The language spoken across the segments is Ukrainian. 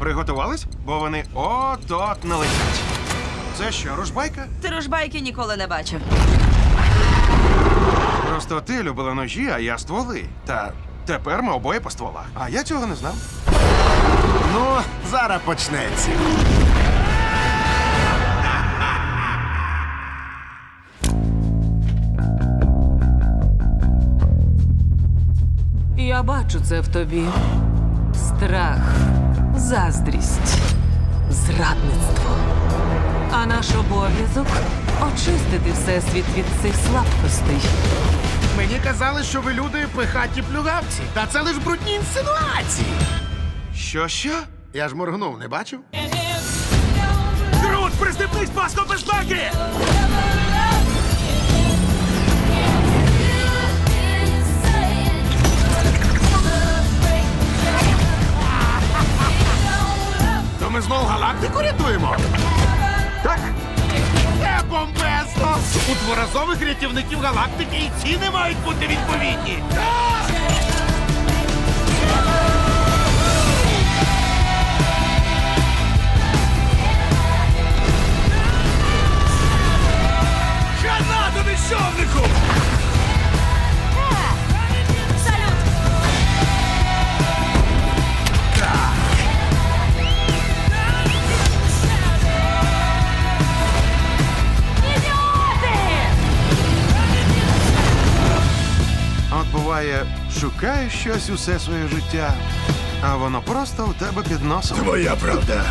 Приготувались? Бо вони от-от налетять. Це що, ружбайка? Ти ружбайки ніколи не бачив. Просто ти любила ножі, а я стволи. Та тепер ми обоє по стволах. А я цього не знав. Ну, зараз почнеться. Я бачу це в тобі. Страх, заздрість, зрадництво. А наш обов'язок очистити всесвіт від цих слабкостей. Мені казали, що ви люди пихаті плюгавці. Та це лиш брудні інсинуації. Що що? Я ж моргнув, не бачив? Груд, пристебнись, паско безпеки! Ми знов галактику рятуємо. Так, Це бомбезно! У дворазових рятівників галактики і ціни мають бути відповідні. Хана буває, шукаєш щось усе своє життя, а воно просто у тебе під носом. Твоя правда.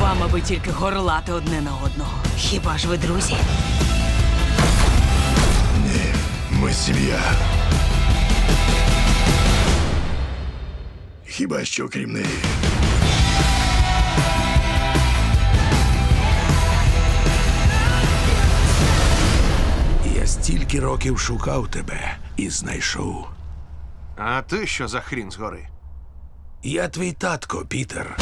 Вам аби тільки горлати одне на одного. Хіба ж ви друзі? Ні, Ми сім'я. Хіба що крім неї. Стільки років шукав тебе і знайшов. А ти що за хрін згори? Я твій татко, Пітер.